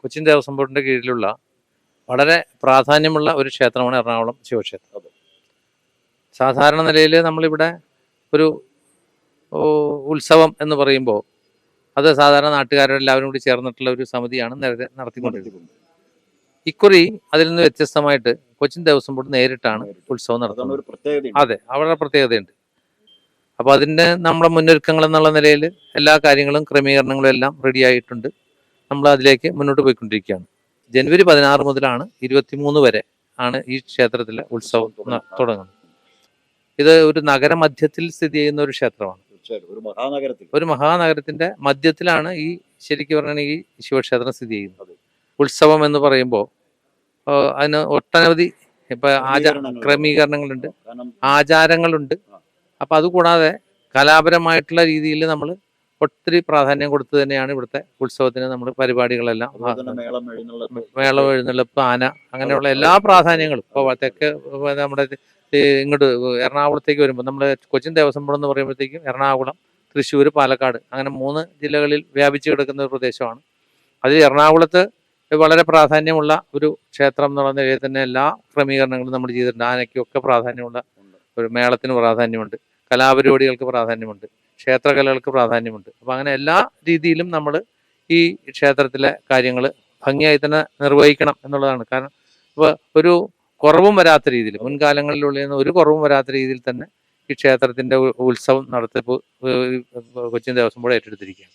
കൊച്ചിൻ ദേവസ്വം ബോർഡിന്റെ കീഴിലുള്ള വളരെ പ്രാധാന്യമുള്ള ഒരു ക്ഷേത്രമാണ് എറണാകുളം ശിവക്ഷേത്രം. സാധാരണ നിലയിൽ നമ്മളിവിടെ ഒരു ഉത്സവം എന്ന് പറയുമ്പോൾ അത് സാധാരണ നാട്ടുകാരെല്ലാവരും കൂടി ചേർന്നിട്ടുള്ള ഒരു സമിതിയാണ് നേരത്തെ നടത്തിക്കൊണ്ടിരിക്കുന്നത് ഇക്കുറി അതിൽ നിന്ന് വ്യത്യസ്തമായിട്ട് കൊച്ചിൻ ദേവസ്വം ബോർഡ് നേരിട്ടാണ് ഉത്സവം നടത്തുന്നത്. അതെ അവരുടെ പ്രത്യേകതയുണ്ട്. അപ്പോൾ അതിന്റെ നമ്മുടെ മുന്നൊരുക്കങ്ങൾ എന്നുള്ള നിലയിൽ എല്ലാ കാര്യങ്ങളും ക്രമീകരണങ്ങളും എല്ലാം റെഡി ആയിട്ടുണ്ട്. നമ്മൾ അതിലേക്ക് മുന്നോട്ട് പോയിക്കൊണ്ടിരിക്കുകയാണ്. ജനുവരി പതിനാറ് മുതലാണ് ഇരുപത്തിമൂന്ന് വരെ ആണ് ഈ ക്ഷേത്രത്തിലെ ഉത്സവം തുടങ്ങുന്നത്. ഇത് ഒരു നഗരമധ്യത്തിൽ സ്ഥിതി ചെയ്യുന്ന ഒരു ക്ഷേത്രമാണ്. ഒരു മഹാനഗരത്തിൽ. ഒരു മഹാനഗരത്തിന്റെ മധ്യത്തിലാണ് ഈ ശരിക്കും പറഞ്ഞാൽ ഈ ശിവക്ഷേത്രം സ്ഥിതി ചെയ്യുന്നത്. ഉത്സവം എന്ന് പറയുമ്പോൾ അതിന് ഒട്ടനവധി ഇപ്പൊ ആചാര ക്രമീകരണങ്ങളുണ്ട്. ആചാരങ്ങളുണ്ട്. അപ്പൊ അതുകൂടാതെ കലാപരമായിട്ടുള്ള രീതിയിൽ നമ്മൾ ഒത്തിരി പ്രാധാന്യം കൊടുത്തു തന്നെയാണ് ഇവിടുത്തെ ഉത്സവത്തിന് നമ്മൾ പരിപാടികളെല്ലാം. മേളം എഴുന്നള്ളിപ്പ് ആന അങ്ങനെയുള്ള എല്ലാ പ്രാധാന്യങ്ങളും. ഇപ്പോൾ തെക്ക് നമ്മുടെ ഇങ്ങോട്ട് എറണാകുളത്തേക്ക് വരുമ്പോൾ നമ്മൾ കൊച്ചിൻ ദേവസ്വം ബോർഡ് എന്ന് പറയുമ്പോഴത്തേക്കും എറണാകുളം തൃശ്ശൂർ പാലക്കാട് അങ്ങനെ മൂന്ന് ജില്ലകളിൽ വ്യാപിച്ചു കിടക്കുന്ന ഒരു പ്രദേശമാണ്. അതിൽ എറണാകുളത്ത് വളരെ പ്രാധാന്യമുള്ള ഒരു ക്ഷേത്രം എന്നുള്ള നിലയിൽ തന്നെ എല്ലാ ക്രമീകരണങ്ങളും നമ്മൾ ചെയ്തിട്ടുണ്ട്. ആനയ്ക്കൊക്കെ പ്രാധാന്യമുള്ള ഒരു മേളത്തിന് പ്രാധാന്യമുണ്ട്. കലാപരിപാടികൾക്ക് പ്രാധാന്യമുണ്ട്. ക്ഷേത്രകലകൾക്ക് പ്രാധാന്യമുണ്ട്. അപ്പം അങ്ങനെ എല്ലാ രീതിയിലും നമ്മൾ ഈ ക്ഷേത്രത്തിലെ കാര്യങ്ങൾ ഭംഗിയായി തന്നെ നിർവഹിക്കണം എന്നുള്ളതാണ്. കാരണം ഇപ്പോൾ ഒരു കുറവും വരാത്ത രീതിയിൽ മുൻകാലങ്ങളിലുള്ള ഒരു കുറവും വരാത്ത രീതിയിൽ തന്നെ ഈ ക്ഷേത്രത്തിന്റെ ഉത്സവം നടത്തിപ്പ് കൊച്ചിൻ ദേവസ്വം ബോർഡ് ഏറ്റെടുത്തിരിക്കുകയാണ്.